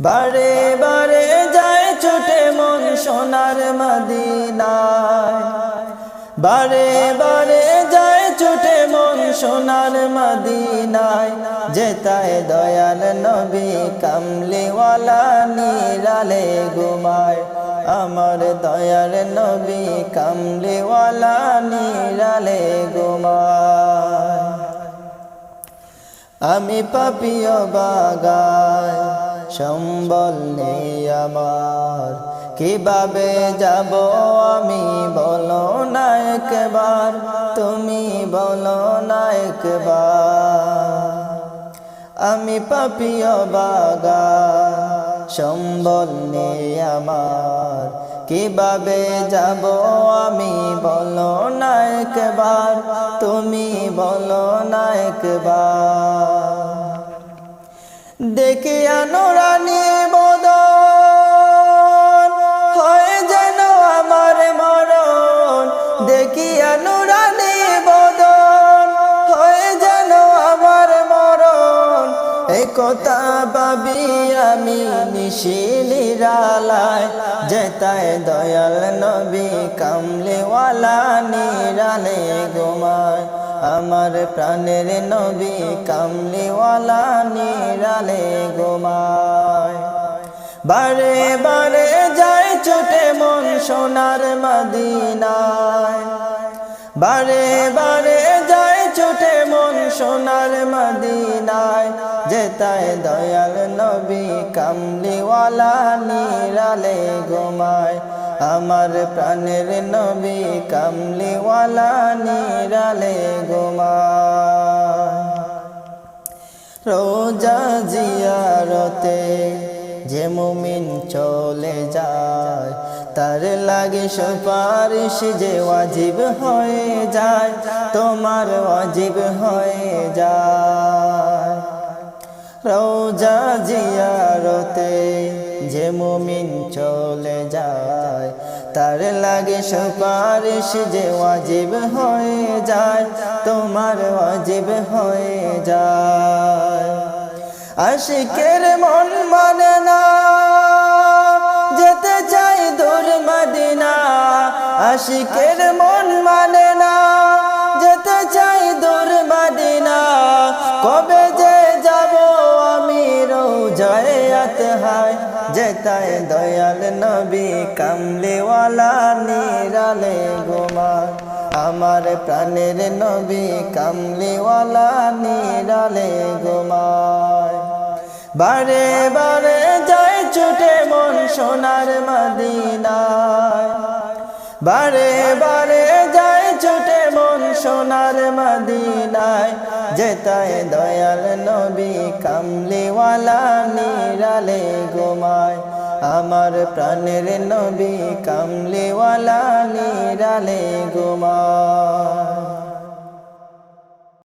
বারে বারে যায় ছুটে মন সোনার মদিনায়। বারে বারে যায় ছুটে মন সোনার মদিনায়। যেতায় দয়াল নবী কামলিওয়ালা নিরালে ঘুমায়। আমার দয়াল নবী কামলিওয়ালা নিরালে ঘুমায়। আমি পাপিও বাগায়। সম্বল নেই আমার। কীভাবে যাব আমি বলো না একবার, তুমি বলো না একবার। আমি পাপিও বাগা সম্বল নেই আমার। কীভাবে যাব আমি বলো না একবার, তুমি বলো না একবার। দেখে আনোরানি বদন। হয় যেন আমার মরণ। দেখি আনোরানি বদন। হয় যেন আমার মরণ। এই কথা ভাবি আমি নিশিলিরালায় যেতায় দয়াল নবী কামলেওয়ালা নিরালে গোমায় আমার প্রাণের নবী কামলিওয়ালা নিরালে গোমায় বারে বারে যায় ছোটে মন সোনার মদিনায়। বারে বারে যায় ছোটে মন সোনার মদিনায়। যেতায় দয়াল নবী কামলিওয়ালা নিরালে গোমায় আমার প্রাণের নবী কামলিওয়ালা নিরালে গোমা রোজা জিয়ারতে যে মুমিন চলে যায়, তার লাগে সুপারিশ যে ওয়াজিব হয়ে যায়, তোমার ওয়াজিব হয়ে যায়। রোজা জিয়ারতে যে মুমিন চলে যায়, তার লাগে সুপারিশ যে ওয়াজিব হয়ে যায়, তোমার ওয়াজিব হয়ে যায়। আশিকের মন মানে না, যেতে চাই দূর মদিনা আশিকের দয়াল নবী কামলিওয়ালা নিরালে গোমার আমার প্রাণের নবী কামলিওয়ালা নিরালে গোমায় বারে বারে যায় ছুটে মন সোনার মদিনায়। বারে বারে যায় ছুটে মন সোনার মদিনায়। যেতায় দয়াল নবী কামলিওয়ালা নিরালে গোমায় আমার প্রাণের নবী কামলিওয়ালা নিরালে গোমায়